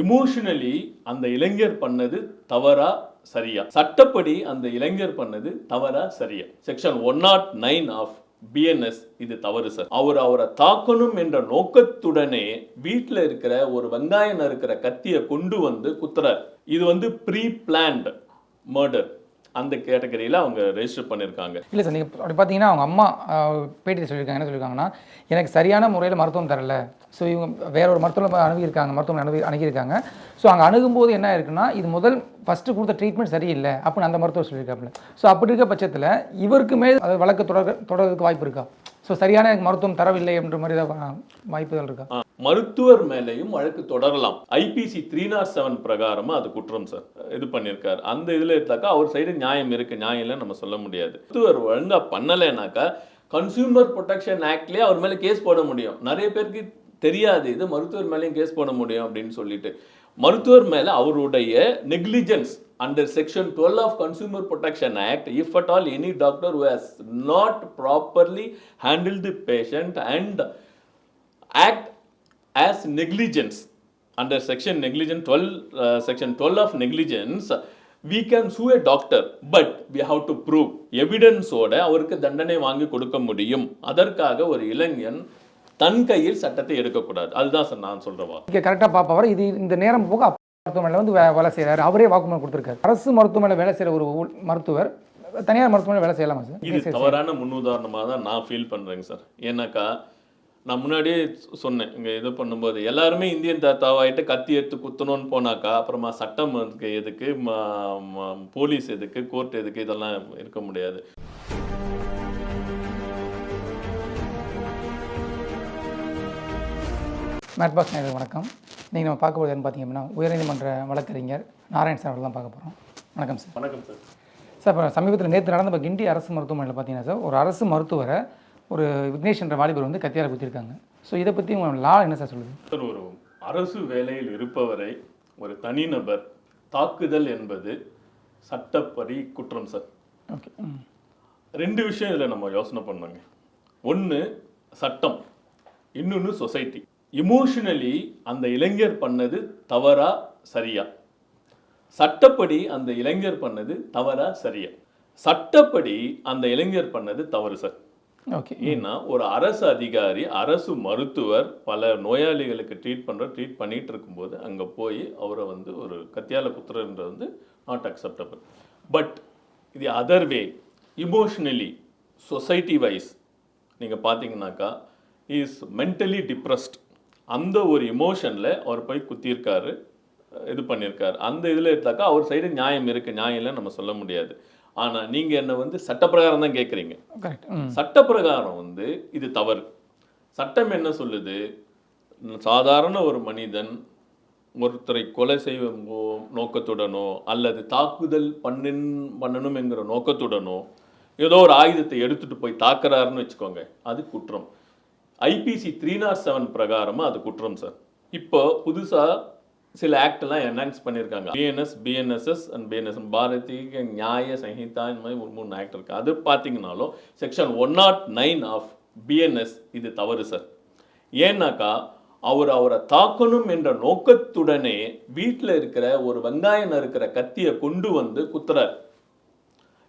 Emotionally அந்த இளைஞர் பண்ணது தவறா சரியா? சட்டப்படி அந்த இளைஞர் பண்ணது தவறா சரியா? Section one nought nine of BNS இது தவறு சார் அவர் அவரை தாக்கணும் என்ற நோக்கத்துடனே வீட்டில் இருக்கிற ஒரு வெங்காயம் இருக்கிற கத்தியை கொண்டு வந்து குத்துறார். இது வந்து ப்ரீ பிளான்ட் மர்டர் அந்த கேட்டகரியில் அவங்க ரெஜிஸ்டர் பண்ணியிருக்காங்க இல்லை சார் நீங்கள் அப்படி பார்த்தீங்கன்னா அவங்க அம்மா பேட்டியில் சொல்லியிருக்காங்க என்ன சொல்லியிருக்காங்கன்னா எனக்கு சரியான முறையில் மருத்துவம் தரல. ஸோ இவங்க வேற ஒரு மருத்துவம் அணுகியிருக்காங்க. மருத்துவம் அணுகி அணுகியிருக்காங்க. ஸோ அங்கே அணுகும்போது என்ன இருக்குன்னா இது முதல் ஃபஸ்ட்டு கொடுத்த ட்ரீட்மெண்ட் சரியில்லை அப்படின்னு அந்த மருத்துவர் சொல்லியிருக்காப்புல. ஸோ அப்படி இருக்க பட்சத்தில் இவருக்கு மேல் அது வழக்கு தொடர தொடர்றதுக்கு வாய்ப்பு இருக்கா? ஸோ சரியான எனக்கு மருத்துவம் தரவில்லை என்ற மாதிரி வாய்ப்புகள் இருக்கா? மருத்துவர் மேலேயும் வழக்கு தொடரலாம். ஐபிசி த்ரீ நாட் செவன் பிரகாரமாக அது குற்றம் சார். இது பண்ணியிருக்காரு. அந்த இதில் எடுத்தாக்கா அவர் சைடு நியாயம் இருக்குது நியாயம் இல்லைன்னு நம்ம சொல்ல முடியாது. மருத்துவர் ஒழுங்காக பண்ணலைனாக்கா கன்சியூமர் ப்ரொடெக்ஷன் ஆக்ட்லேயே அவர் மேலே கேஸ் போட முடியும். நிறைய பேருக்கு தெரியாது இது மருத்துவர் மேலேயும் கேஸ் போட முடியும் அப்படின்னு சொல்லிட்டு. மருத்துவர் மேலே அவருடைய negligence under section 12 of consumer protection act if at all any doctor who has not properly handled the patient and as negligence. Under section negligence 12 uh, section 12 of negligence we can sue a doctor but we have to prove அவருக்கு தண்டனை வாங்கி கொடுக்க முடியும். அதற்காக ஒரு இளைஞன் தன் கையில் சட்டத்தை எடுக்கக்கூடாது. அதுதான் சார் நான் சொல்ற வார்த்தை இங்கே கரெக்டாக பார்ப்பவர் இது இந்த நேரம் போக மருத்துவமனையில் வந்து வேலை செய்கிறாரு அவரே வாக்குமூலம் கொடுத்துருக்காரு. அரசு மருத்துவமனையில் வேலை செய்கிற ஒரு மருத்துவர் தனியார் மருத்துவமனையில் வேலை செய்யலாமா சார்? இது தவறான முன்னுதாரணமாக தான் நான் ஃபீல் பண்ணுறேங்க சார். ஏன்னாக்கா நான் முன்னாடியே சொ- சொன்னேன் இங்கே இது பண்ணும்போது எல்லாருமே இந்தியன் தாத்தாவாயிட்டு கத்தி எடுத்து குத்தணும்னு போனாக்கா அப்புறமா சட்டம் எதுக்கு போலீஸ் எதுக்கு கோர்ட் எதுக்கு இதெல்லாம் இருக்க முடியாது. மேட்பாக்ஸ் நேயர்களுக்கு வணக்கம். நீங்கள் நம்ம பார்க்க போகிறது பார்த்தீங்க அப்படின்னா உயர்நீதிமன்ற வழக்கறிஞர் நாராயண் சார் அவர்கள் தான் பார்க்க போகிறோம் வணக்கம் சார். வணக்கம் சார். சார் இப்போ சமீபத்தில் நேற்று நடந்த இப்போ கிண்டி அரசு மருத்துவமனையில் பார்த்தீங்கன்னா சார் ஒரு அரசு மருத்துவரை ஒரு விக்னேஷ் என்ற வாலிபர் வந்து கத்தியால் குத்திருக்காங்க. ஸோ இதை பற்றி உங்கள் லா என்ன சார் சொல்லுது? சார் ஒரு அரசு வேலையில் இருப்பவரை ஒரு தனிநபர் தாக்குதல் என்பது சட்டப்படி குற்றம் சார் ஓகே ரெண்டு விஷயம் இதில் நம்ம யோசனை பண்ணோங்க ஒன்று சட்டம். இன்னொன்று சொசைட்டி இமோஷனலி அந்த இளைஞர் பண்ணது தவறா சரியா? சட்டப்படி அந்த இளைஞர் பண்ணது தவறா சரியா? சட்டப்படி அந்த இளைஞர் பண்ணது தவறு சார் Mm. ஏன்னா ஒரு அரசு அதிகாரி அரசு மருத்துவர் பல நோயாளிகளுக்கு ட்ரீட் பண்ணுற ட்ரீட் பண்ணிட்டு இருக்கும்போது அங்க போய் அவரை வந்து ஒரு கத்தியால குத்துறன்றது வந்து நாட் அக்செப்டபிள் பட் இது other way emotionally society wise நீங்க பார்த்தீங்கன்னாக்கா இஸ் மென்டலி டிப்ரெஸ்ட் அந்த ஒரு இமோஷனில் அவர் போய் குத்தியிருக்காரு இது பண்ணியிருக்காரு. அந்த இதில் எடுத்தாக்கா அவர் சைடு நியாயம் இருக்குது நியாயம் இல்லைன்னு நம்ம சொல்ல முடியாது. ஆனால் நீங்கள் என்னை வந்து சட்டப்பிரகாரம் தான் கேட்குறீங்க சட்டப்பிரகாரம் வந்து இது தவறு. சட்டம் என்ன சொல்லுது? சாதாரண ஒரு மனிதன் ஒருத்தரை கொலை செய்யும் நோக்கத்துடனோ அல்லது தாக்குதல் பண்ணின் என்கிற நோக்கத்துடனோ ஏதோ ஒரு ஆயுதத்தை எடுத்துட்டு போய் தாக்குறாருன்னு வச்சுக்கோங்க அது குற்றம். ஐபிசி த்ரீ நாட் செவன் பிரகாரமா அது குற்றம் சார். இப்போ புதுசா சில ஆக்ட் என்ஹான்ஸ் பண்ணியிருக்காங்க BNS BNSS and BNS Bharatiya Nyaya Sanhita இந்த மாதிரி ஒரு மூணு ஆக்ட் இருக்குது அது பார்த்தீங்கன்னாலும் section one nought nine of BNS இது தவறு சார் ஏன்னாக்கா அவர் அவரை தாக்கணும் என்ற நோக்கத்துடனே வீட்டில் இருக்கிற ஒரு வெங்காயம் இருக்கிற கத்தியை கொண்டு வந்து குத்துறார்.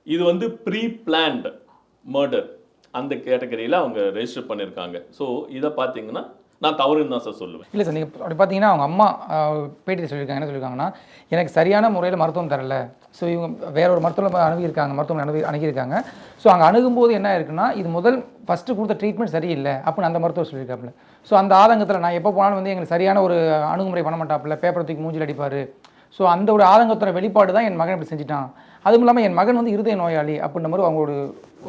இது வந்து ப்ரீ பிளான்டு மர்டர் அந்த கேட்டகரியில் அவங்க ரெஜிஸ்டர் பண்ணியிருக்காங்க ஸோ இதை பார்த்தீங்கன்னா நான் தவறுன்னு தான் சார் சொல்லுவேன். இல்லை சார் நீங்கள் அப்படி பார்த்தீங்கன்னா அவங்க அம்மா பேட்டியில் சொல்லியிருக்காங்க. என்ன சொல்லியிருக்காங்கன்னா எனக்கு சரியான முறையில் மருத்துவம் தரல. ஸோ இவங்க வேற ஒரு மருத்துவம் அணுகியிருக்காங்க மருத்துவம் அணுகி அணுகியிருக்காங்க. ஸோ அங்கே அணுகும்போது என்ன இருக்குன்னா இது முதல் ஃபஸ்ட்டு கொடுத்த ட்ரீட்மெண்ட் சரியில்லை அப்படின்னு அந்த மருத்துவர் சொல்லியிருக்காப்புல. ஸோ அந்த ஆதங்கத்தில் நான் எப்போ போனாலும் வந்து எங்களுக்கு சரியான ஒரு அணுகுமுறை பண்ண மாட்டாப்புல. பேப்பரை தூக்கி மூஞ்சில் அடிப்பார். ஸோ அந்த ஒரு ஆதங்கத்தோட வெளிப்பாடு தான் என் மகன் இப்படி செஞ்சுட்டான். அதுவும் இல்லாமல் என் மகன் வந்து இருதய நோயாளி அப்படின்ற மாதிரி அவங்க ஒரு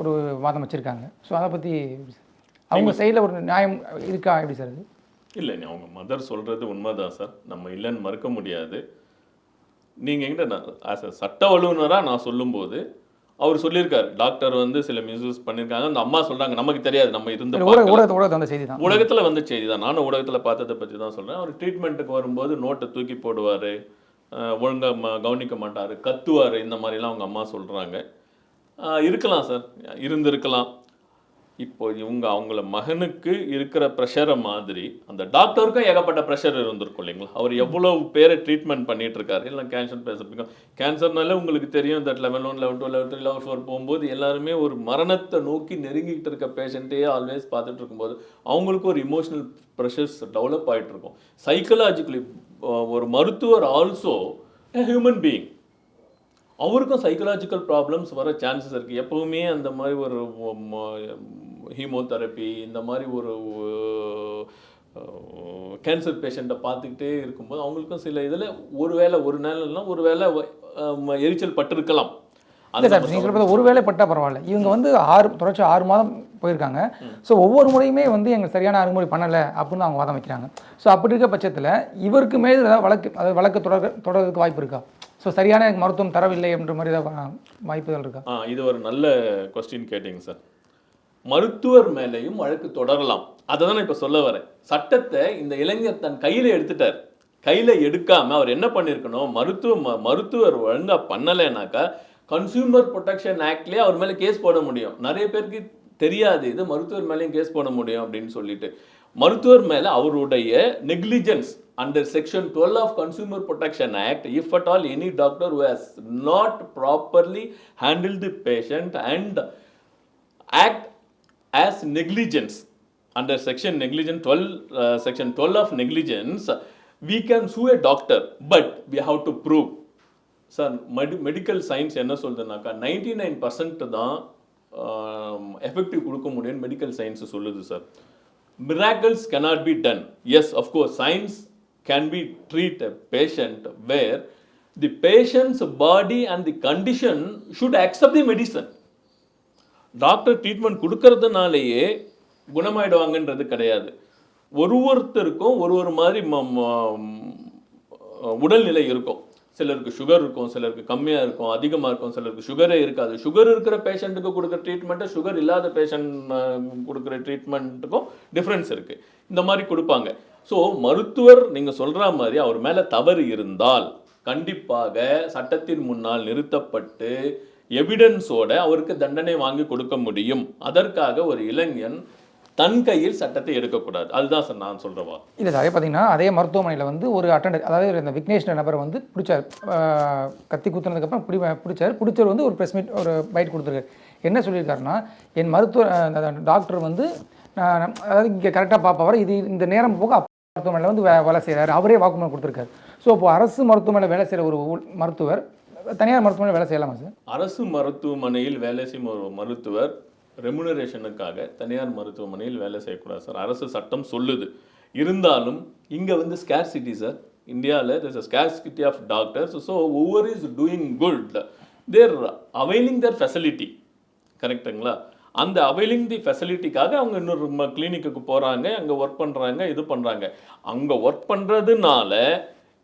ஒரு வாதம் வச்சுருக்காங்க. ஸோ அதை பற்றி அவங்க சைடில் ஒரு நியாயம் இருக்கா? எப்படி சார் அது இல்லை நீ அவங்க மதர் சொல்கிறது உண்மைதான் சார் நம்ம இல்லைன்னு மறுக்க முடியாது. நீங்கள் எங்கிட்ட நான் ஆஸ் அ சட்ட வல்லுநராக நான் சொல்லும்போது அவர் சொல்லியிருக்காரு. டாக்டர் வந்து சில மிஸ்யூஸ் பண்ணியிருக்காங்க. அந்த அம்மா சொல்கிறாங்க நமக்கு தெரியாது நம்ம இருந்த உலகத்தில் வந்த செய்தி தான். நானும் உலகத்தில் பார்த்ததை பற்றி தான் சொல்கிறேன் அவர் ட்ரீட்மெண்ட்டுக்கு வரும்போது நோட்டை தூக்கி போடுவார். ஒழுங்காக ம கவனிக்க மாட்டார். கத்துவார். இந்த மாதிரிலாம் அவங்க அம்மா சொல்கிறாங்க இருக்கலாம் சார் இருந்திருக்கலாம். இப்போ இவங்க அவங்கள மகனுக்கு இருக்கிற ப்ரெஷரை மாதிரி அந்த டாக்டருக்கும் ஏகப்பட்ட ப்ரெஷர் இருந்திருக்கும் இல்லைங்களா? அவர் எவ்வளோ பேரை ட்ரீட்மெண்ட் பண்ணிட்டு இருக்காரு இல்லை கேன்சர் பேசுறதுக்கும் கேன்சர்னால உங்களுக்கு தெரியும் that level one level two level three level four போகும்போது எல்லாருமே ஒரு மரணத்தை நோக்கி நெருங்கிட்டு இருக்க பேஷண்ட்டையே ஆல்வேஸ் பார்த்துட்டு இருக்கும்போது அவங்களுக்கு ஒரு இமோஷனல் ப்ரெஷர்ஸ் டெவலப் ஆகிட்டு இருக்கும் சைக்கலாஜிக்கலி ஒரு மருத்துவர் ஆல்சோ ஹியூமன் பீயிங் அவருக்கும் சைக்கலாஜிக்கல் ப்ராப்ளம்ஸ் வர சான்சஸ் இருக்குது எப்போவுமே அந்த மாதிரி ஒரு ஹீமோதெரப்பி இந்த மாதிரி ஒரு கேன்சர் பேஷண்ட்டை பார்த்துக்கிட்டே இருக்கும்போது அவங்களுக்கும் சில இதில் ஒரு வேளை ஒரு நாள்னா ஒரு வேளை எரிச்சல் பட்டிருக்கலாம். இல்லை சார் நீங்கள் சொல்கிறது ஒரு வேளை பட்டா பரவாயில்ல. இவங்க வந்து ஆறு தொடர்ச்சி ஆறு மாதம் போயிருக்காங்க. ஸோ ஒவ்வொரு முறையுமே வந்து எங்களுக்கு சரியான அணுகுமுறை பண்ணலை அப்படின்னு அவங்க வாதம் வைக்கிறாங்க. ஸோ அப்படி இருக்க பட்சத்தில் இவருக்கு மேல் ஏதாவது வழக்கு அதாவது வழக்கு தொடர் தொடர்றதுக்கு வாய்ப்பு இருக்கா? ஸோ சரியான மருத்துவம் தரவில்லை என்ற மாதிரி ஏதாவது வாய்ப்புகள் இருக்கா? இது ஒரு நல்ல கொஸ்டின் கேட்டிங்க சார். மருத்துவர் மேலேயும் வழக்கு தொடரலாம். அதை தான் நான் இப்போ சொல்ல வரேன். சட்டத்தை இந்த இளைஞர் தன் கையில் எடுத்துட்டார். கையில் எடுக்காமல் அவர் என்ன பண்ணியிருக்கணும் மருத்துவ ம- மருத்துவர் ஒழுங்காக பண்ணலைனாக்கா கன்சியூமர் ப்ரொடெக்ஷன் ஆக்ட்லேயே அவர் மேலே கேஸ் போட முடியும். நிறைய பேருக்கு தெரியாது இது மருத்துவர் மேலேயும் கேஸ் போட முடியும் அப்படின்னு சொல்லிட்டு. மருத்துவர் மேலே அவருடைய negligence under section twelve of consumer protection act if at all any doctor who not properly handle the patient and act as negligence under section negligence twelve section twelve of of negligence can can sue a doctor but we have to sir மெடி medical science என்ன சொல்லுதுனாக்கா ninety nine percent தான் effective கொடுக்க முடியும்னு medical science சொல்லுது sir miracles cannot be done yes of course science can be treat a patient where the patient's body and the condition should accept the medicine doctor treatment கொடுக்கறதுனாலேயே குணமாயிடுவாங்கன்றது கிடையாது. ஒரு ஒருத்தருக்கும் ஒரு ஒரு மாதிரி ம- உடல்நிலை இருக்கும். சிலருக்கு சுகர் இருக்கும் சிலருக்கு கம்மியாக இருக்கும் அதிகமாக இருக்கும் சிலருக்கு சுகரே இருக்காது. சுகர் இருக்கிற பேஷண்ட்டுக்கு கொடுக்குற ட்ரீட்மெண்ட்டு சுகர் இல்லாத பேஷண்ட் கொடுக்குற ட்ரீட்மெண்ட்டுக்கும் டிஃப்ரென்ஸ் இருக்குது இந்த மாதிரி கொடுப்பாங்க. ஸோ மருத்துவர் நீங்கள் சொல்கிற மாதிரி அவர் மேலே தவறு இருந்தால் கண்டிப்பாக சட்டத்தின் முன்னால் நிறுத்தப்பட்டு எவிடன்ஸோட அவருக்கு தண்டனை வாங்கி கொடுக்க முடியும். அதற்காக ஒரு இளைஞன் தன் கையில் சட்டத்தை எடுக்கக்கூடாது. அதுதான் சார் நான் சொல்கிறவா இல்லை சார் அதே பார்த்தீங்கன்னா அதே மருத்துவமனையில் வந்து ஒரு அட்டண்டர் அதாவது இந்த விக்னேஷ் நபரை வந்து பிடிச்சார். கத்தி குத்துனதுக்கப்புறம் பிடி பிடிச்சார். பிடிச்சவர் வந்து ஒரு ப்ரெஸ் மீட் ஒரு பைட் கொடுத்துருக்காரு. என்ன சொல்லியிருக்காருன்னா என் மருத்துவ அந்த டாக்டர் வந்து நான் அதாவது இங்கே கரெக்டாக பார்ப்பவர் இது இந்த நேரம் போக மருத்துவமனையில் வந்து வே- வேலை செய்கிறார் அவரே வாக்குமூலம் கொடுத்துருக்காரு. ஸோ இப்போ அரசு மருத்துவமனையில் வேலை செய்கிற ஒரு மருத்துவர் தனியார் மருத்துவமனையில் வேலை செய்யலாமா சார்? அரசு மருத்துவமனையில் வேலை செய்யும் ஒரு மருத்துவர் ரெமுனரேஷனுக்காக தனியார் மருத்துவமனையில் வேலை செய்யக்கூடாது சார். அரசு சட்டம் சொல்லுது. இருந்தாலும் இங்கே வந்து ஸ்கேர்சிட்டி சார். இந்தியாவில் this a scarcity of doctors so ஒவ்வொரு is doing good there availing their facility கரெக்ட்டுங்களா அந்த அவைலிங் தி ஃபெசிலிட்டிக்காக அவங்க இன்னொரு கிளினிக்கு போகிறாங்க அங்கே ஒர்க் பண்ணுறாங்க இது பண்ணுறாங்க அங்கே ஒர்க் பண்ணுறதுனால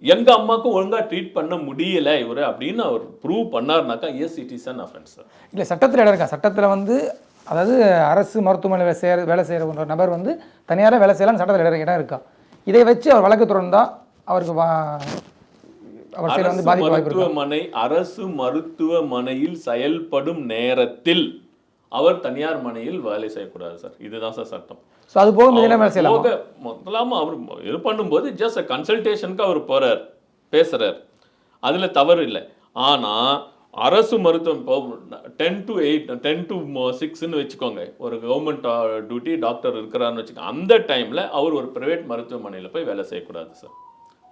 எங்கள் அம்மாவுக்கு ஒழுங்காக ட்ரீட் பண்ண முடியல இவர் அப்படின்னு அவர் ப்ரூவ் பண்ணார்னாக்கா இஸ் அன் அஃபென்ஸ் இல்லை சட்டத்தில் இடம் இருக்கா? சட்டத்தில் வந்து அதாவது அரசு மருத்துவமனையில் செய்கிற வேலை செய்கிற ஒரு நபர் வந்து தனியாராக வேலை செய்யலாம்னு சட்டத்தில் இடம் இருக்கா? இதை வச்சு அவர் வழக்கு தொடர்ந்தா அவருக்கு மருத்துவமனை அரசு மருத்துவமனையில் செயல்படும் நேரத்தில் அவர் தனியார் மனையில் வேலை செய்யக்கூடாது சார். இதுதான் சார் சட்டம். ஸோ அது போக மீதினா வேலை செய்யலாம்? முதலாம அவர் இது பண்ணும்போது ஜஸ்ட் கன்சல்டேஷனுக்கு அவர் போறார் பேசுறார். அதுல தவறு இல்லை. ஆனா அரசு மருத்துவம் இப்போ ten to eight ten to சிக்ஸ்னு வச்சுக்கோங்க. ஒரு கவர்மெண்ட் டியூட்டி டாக்டர் இருக்கிறாருன்னு வச்சுக்கோங்க. அந்த டைம்ல அவர் ஒரு பிரைவேட் மருத்துவமனையில் போய் வேலை செய்யக்கூடாது சார்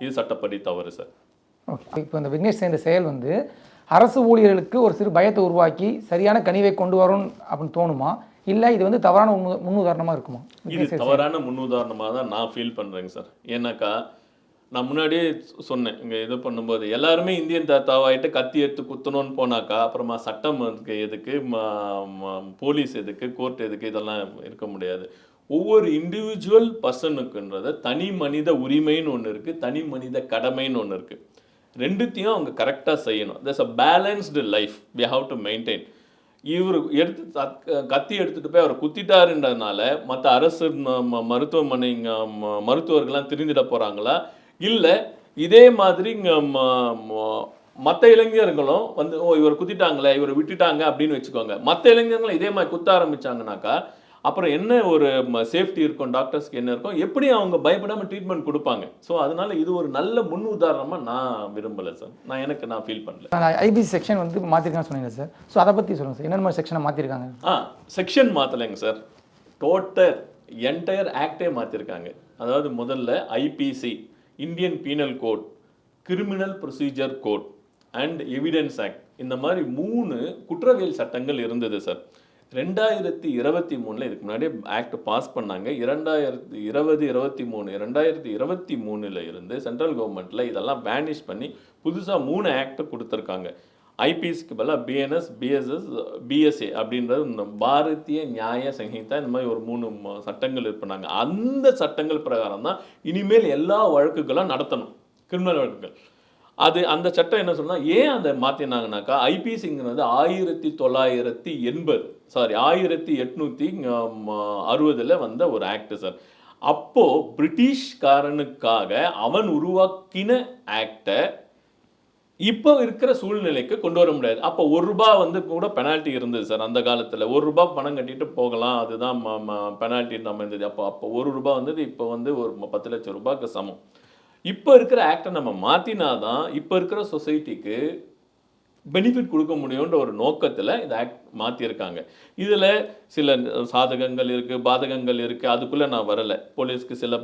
இது சட்டப்படி தவறு சார் ஓகே இப்போ இந்த விக்னேஷ் செய்த செயல் வந்து அரசு ஊழியர்களுக்கு ஒரு சிறு பயத்தை உருவாக்கி சரியான கனிவை கொண்டு வரும் அப்படின்னு தோணுமா? இல்லை இது வந்து தவறான முன்னு- முன்னுதாரணமா இருக்குமா? இது தவறான முன்னுதாரணமாக தான் நான் ஃபீல் பண்ணுறேங்க சார். ஏன்னாக்கா நான் முன்னாடியே சொன்னேன் இங்கே இது பண்ணும்போது எல்லாருமே இந்தியன் தாத்தாவாயிட்டு கத்தி எடுத்து குத்தணும்னு போனாக்கா அப்புறமா சட்டம் எதுக்கு போலீஸ் எதுக்கு கோர்ட் எதுக்கு இதெல்லாம் இருக்க முடியாது. ஒவ்வொரு இண்டிவிஜுவல் பர்சனுக்குன்றத தனி மனித உரிமைன்னு ஒன்று இருக்குது தனி மனித கடமைன்னு ஒன்று இருக்குது ரெண்டுத்தையும் அவங்க கரெக்டாக செய்யணும். Thus a balanced life we have to maintain இவர் எடுத்து கத்தி எடுத்துட்டு போய் அவர் குத்திட்டாருன்றதுனால மற்ற அரசு ம- ம- மருத்துவமனை ம- மருத்துவர்கள்லாம் திரிந்திட போகிறாங்களா இல்லை இதே மாதிரி மற்ற இளைஞர்களும் வந்து ஓ இவர் குத்திட்டாங்களே இவரை விட்டுட்டாங்க அப்படின்னு வச்சுக்கோங்க. மற்ற இளைஞர்களும் இதே மாதிரி குத்த ஆரம்பிச்சாங்கனாக்கா அப்புறம் என்ன ஒரு சேஃப்டி இருக்கும் டாக்டர்ஸ்க்கு என்ன இருக்கும் எப்படி அவங்க பயப்படாம ட்ரீட்மெண்ட் கொடுப்பாங்க. ஸோ அதனால இது ஒரு நல்ல முன் உதாரணமா நான் விரும்பல சார் நான் எனக்கு நான் ஃபீல் பண்ணல. அந்த ஐபிசி செக்ஷன் வந்து மாற்றிருக்கான்னு சொன்னீங்க சார் ஸோ அதை பற்றி சொல்லுங்கள் சார் என்னென்ன செக்ஷனை மாற்றிருக்காங்க ஆ செக்ஷன் மாற்றலைங்க சார் டோட்டல் என்டையர் ஆக்டே மாற்றிருக்காங்க அதாவது முதல்ல IPC Indian penal code criminal procedure code and evidence act இந்த மாதிரி மூணு குற்றவியல் சட்டங்கள் இருந்தது சார் ரெண்டாயிரத்தி இருபத்தி மூணில் இதுக்கு முன்னாடி ஆக்ட் பாஸ் பண்ணாங்க. இரண்டாயிரத்தி இருபது இருபத்தி மூணு ரெண்டாயிரத்தி இருபத்தி மூணில் இருந்து சென்ட்ரல் கவர்மெண்ட்டில் இதெல்லாம் பேனிஷ் பண்ணி புதுசாக மூணு ஆக்ட் கொடுத்துருக்காங்க. ஐபிஎஸ்க்கு பதிலாக பிஎன்எஸ் பிஎஸ்எஸ் பிஎஸ்ஏ அப்படின்றது இந்த பாரதிய நியாய சங்கீதா இந்த மாதிரி ஒரு மூணு சட்டங்கள் இது பண்ணாங்க. அந்த சட்டங்கள் பிரகாரம் தான் இனிமேல் எல்லா வழக்குகளும் நடத்தணும். கிரிமினல் வழக்குகள். அது அந்த சட்டம் என்ன சொன்னால் ஏன் அதை மாற்றினாங்கனாக்கா ஐபிசிங்கிறது ஆயிரத்தி தொள்ளாயிரத்தி எண்பது சாரி ஆயிரத்தி எட்நூற்றி அறுபதில் வந்த ஒரு ஆக்ட் சார் அப்போது பிரிட்டிஷ்காரனுக்காக அவன் உருவாக்கின ஆக்டை இப்போ இருக்கிற சூழ்நிலைக்கு கொண்டு வர முடியாது. அப்போ ஒரு ரூபா வந்து கூட பெனால்ட்டி இருந்தது சார் அந்த காலத்தில். ஒரு ரூபா பணம் கட்டிட்டு போகலாம் அதுதான் பெனால்ட்டி நம்ம இருந்தது. அப்போ அப்போ ஒரு ரூபா வந்தது இப்போ வந்து ஒரு பத்து லட்சம் ரூபாய்க்கு சமம். இப்போ இருக்கிற ஆக்டை நம்ம மாற்றினாதான் இப்போ இருக்கிற சொசைட்டிக்கு பெனிஃபிட் கொடுக்க முடியுன்ற ஒரு நோக்கத்தில் இந்த ஆக்ட் மாற்றியிருக்காங்க இதில் சில சாதகங்கள் இருக்குது பாதகங்கள் இருக்குது அதுக்குள்ளே நான் வரலை. போலீஸ்க்கு சில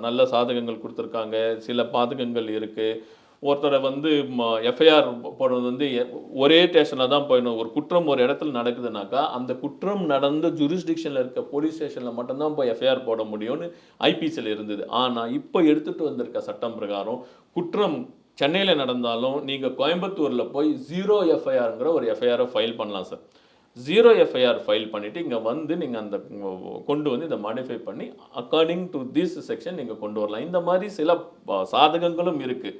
நல்ல சாதகங்கள் கொடுத்துருக்காங்க. சில பாதகங்கள் இருக்குது ஒருத்தரை வந்து எஃப்ஐஆர் போடுறது வந்து எ- ஒரே ஸ்டேஷனில் தான் போயிடணும். ஒரு குற்றம் ஒரு இடத்துல நடக்குதுனாக்கா அந்த குற்றம் நடந்த ஜூரிஸ்டிக்ஷனில் இருக்க போலீஸ் ஸ்டேஷனில் மட்டும்தான் போய் எஃப்ஐஆர் போட முடியும்னு ஐபிசியில் இருந்தது. ஆனால் இப்போ எடுத்துகிட்டு வந்திருக்க சட்டம் பிரகாரம் குற்றம் சென்னையில் நடந்தாலும் நீங்கள் கோயம்புத்தூரில் போய் ஜீரோ எஃப்ஐஆருங்கிற ஒரு எஃப்ஐஆரை ஃபைல் பண்ணலாம் சார் ஜீரோ எஃப்ஐஆர் ஃபைல் பண்ணிவிட்டு இங்கே வந்து நீங்கள் அந்த கொண்டு வந்து இதை மாடிஃபை பண்ணி அக்கார்டிங் டு திஸ் செக்ஷன் நீங்கள் கொண்டு வரலாம். இந்த மாதிரி சில சாதகங்களும் இருக்குது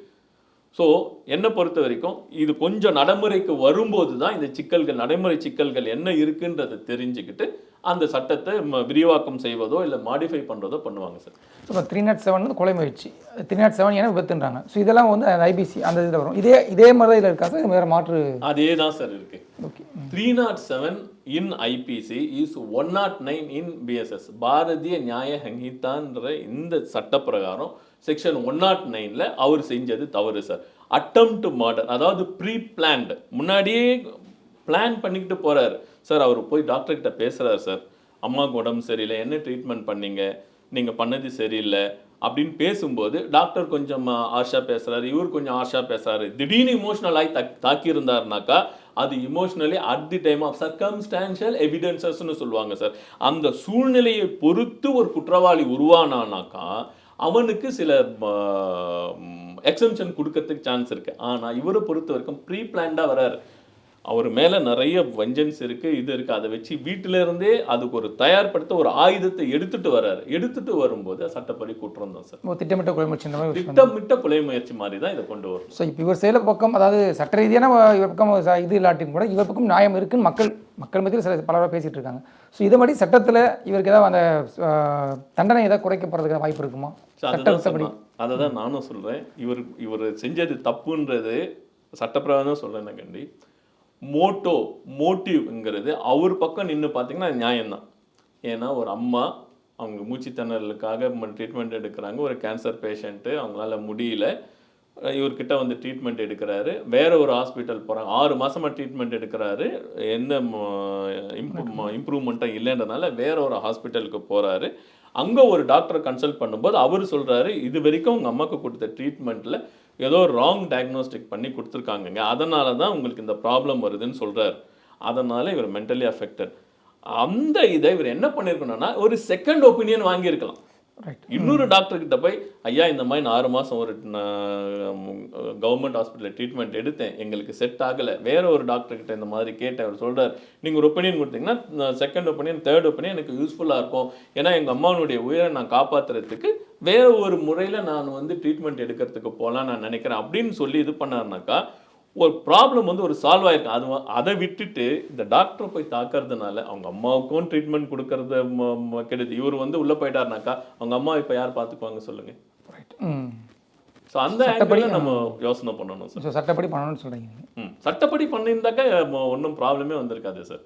ஸோ என்னை பொறுத்த வரைக்கும் இது கொஞ்சம் நடைமுறைக்கு வரும்போது தான் இந்த சிக்கல்கள் நடைமுறை சிக்கல்கள் என்ன இருக்குன்றதை தெரிஞ்சுக்கிட்டு அந்த சட்டத்தை விரிவாக்கம் செய்வதோ இல்லை மாடிஃபை பண்ணுறதோ பண்ணுவாங்க சார் இப்போ த்ரீ நாட் செவன் வந்து கொலை முயற்சி. த்ரீ நாட் செவன் ஏன்னா விபத்துன்றாங்க. ஸோ இதெல்லாம் வந்து ஐபிசி அந்த இதில் வரும். இதே இதே மாதிரி தான் இதில் இருக்கா சார் வேறு மாற்று? அதே தான் சார் இருக்குது okay three nought seven in IPC is one nought nine in BSS Bharatiya Nyaya சங்கீதான்ற இந்த சட்ட பிரகாரம் செக்ஷன் ஒன் நாட் நைனில் அவர் செஞ்சது தவறு சார் அட்டம் டு மர்டர் அதாவது ப்ரீ பிளான்டு முன்னாடியே பிளான் பண்ணிக்கிட்டு போறாரு. சார் அவர் போய் டாக்டர்கிட்ட பேசுகிறார் சார். அம்மாவுக்கு உடம்பு சரியில்லை என்ன ட்ரீட்மெண்ட் பண்ணீங்க? நீங்கள் பண்ணது சரியில்லை. அப்படின்னு பேசும்போது டாக்டர் கொஞ்சம் ஆஷா பேசுகிறாரு இவர் கொஞ்சம் ஆஷா பேசுகிறாரு திடீர்னு இமோஷனலாகி தாக்கி தாக்கியிருந்தாருனாக்கா அது emotionally at the time of circumstantial எவிடன்சஸ்னு சொல்லுவாங்க சார். அந்த சூழ்நிலையை பொறுத்து ஒரு குற்றவாளி உருவானானாக்கா அவனுக்கு சில எக்ஸம்ஷன் கொடுக்கறதுக்கு சான்ஸ் இருக்குது ஆனால் இவரை பொறுத்த வரைக்கும் ப்ரீ பிளான்டாக வராரு. அவர் மேல நிறைய வஞ்சன்ஸ் இருக்கு இது இருக்கு. அதை வச்சு வீட்டில இருந்தே அதுக்கு ஒரு தயார்படுத்த ஒரு ஆயுதத்தை எடுத்துட்டு வர்றாரு. எடுத்துட்டு வரும்போது சட்டப்படி குற்றம் தான் சார். திட்டமிட்ட கொலை விஷயம். திட்டமிட்ட கொலை முயற்சி மாதிரி தான் இதை கொண்டு வரும். ஸோ இப்போ இவர் செயல பக்கம் அதாவது சட்ட ரீதியான இவர் பக்கம் இது இல்லாட்டியும் கூட இவர் பக்கம் நியாயம் இருக்குன்னு மக்கள் மக்கள் மத்தியில் சில பலராக பேசிட்டு இருக்காங்க. ஸோ இது மாதிரி சட்டத்தில் இவருக்கு ஏதாவது அந்த தண்டனை ஏதாவது குறைக்கப்படுறதுக்கு வாய்ப்பு இருக்குமா? சட்டப்படி அதை தான் நானும் சொல்றேன். இவர் இவர் செஞ்சது தப்புன்றது சட்டப்பிரகாரம் தான் சொல்றேன் கண்டி. மோட்டோ மோட்டிவ்ங்கிறது அவர் பக்கம் நின்று பார்த்தீங்கன்னா அது நியாயம்தான். ஏன்னா ஒரு அம்மா அவங்க மூச்சு திணறலுக்காக ட்ரீட்மெண்ட் எடுக்கிறாங்க. ஒரு கேன்சர் பேஷண்ட்டு அவங்களால முடியல. இவர்கிட்ட வந்து ட்ரீட்மெண்ட் எடுக்கிறாரு. வேற ஒரு ஹாஸ்பிட்டல் போகிறாங்க ஆறு மாதமாக ட்ரீட்மெண்ட் எடுக்கிறாரு. எந்த இம்ப்ரூவ்மெண்ட்டும் இல்லைன்றனால வேற ஒரு ஹாஸ்பிட்டலுக்கு போகிறாரு அங்கே ஒரு டாக்டரை கன்சல்ட் பண்ணும்போது அவர் சொல்கிறாரு இது வரைக்கும் உங்கள் அம்மாவுக்கு கொடுத்த ட்ரீட்மெண்ட்டில் ஏதோ ராங் டயக்னோஸ்டிக் பண்ணி கொடுத்துருக்காங்கங்க. அதனால தான் உங்களுக்கு இந்த ப்ராப்ளம் வருதுன்னு சொல்கிறார் அதனால் இவர் மென்டலி அஃபெக்டட் அந்த இதை இவர் என்ன பண்ணியிருக்கணும்னா ஒரு செகண்ட் ஒப்பீனியன் வாங்கியிருக்கலாம். இன்னொரு டாக்டர் கிட்ட போய் ஐயா இந்த மாதிரி நான் ஆறு மாதம் ஒரு கவர்மெண்ட் ஹாஸ்பிட்டலில் ட்ரீட்மெண்ட் எடுத்தேன். எங்களுக்கு செட் ஆகலை. வேற ஒரு டாக்டர் கிட்ட இந்த மாதிரி கேட்டேன். அவர் சொல்கிறார் நீங்கள் ஒரு ஒப்பீனியன் கொடுத்தீங்கன்னா செகண்ட் ஒப்பீனியன் தேர்ட் ஒப்பீனியன் எனக்கு யூஸ்ஃபுல்லாக இருக்கும். ஏன்னா எங்கள் அம்மாவுடைய உயிரை நான் காப்பாற்றுறதுக்கு வேற ஒரு முறையில் நான் வந்து ட்ரீட்மெண்ட் எடுக்கிறதுக்கு போகலாம் நான் நினைக்கிறேன். அப்படின்னு சொல்லி இது பண்ணாருனாக்கா ஒரு ப்ராப்ளம் வந்து ஒரு சால்வ் ஆயிருக்கு. அது அதை விட்டுட்டு இந்த டாக்டரை போய் தாக்குறதுனால அவங்க அம்மாவுக்கும் ட்ரீட்மெண்ட் கொடுக்கறது கெடுது. இவர் வந்து உள்ள போயிட்டாருனாக்கா அவங்க அம்மா இப்போ யார் பார்த்துக்குவாங்க சொல்லுங்க. ரைட் ம். ஸோ அந்த ஆங்கிளில் நம்ம யோசனை பண்ணணும் சார் சட்டப்படி பண்ணணும்னு சொல்கிறீங்க ம். சட்டப்படி பண்ணியிருந்தாக்கா ஒன்றும் ப்ராப்ளமே வந்திருக்காது சார்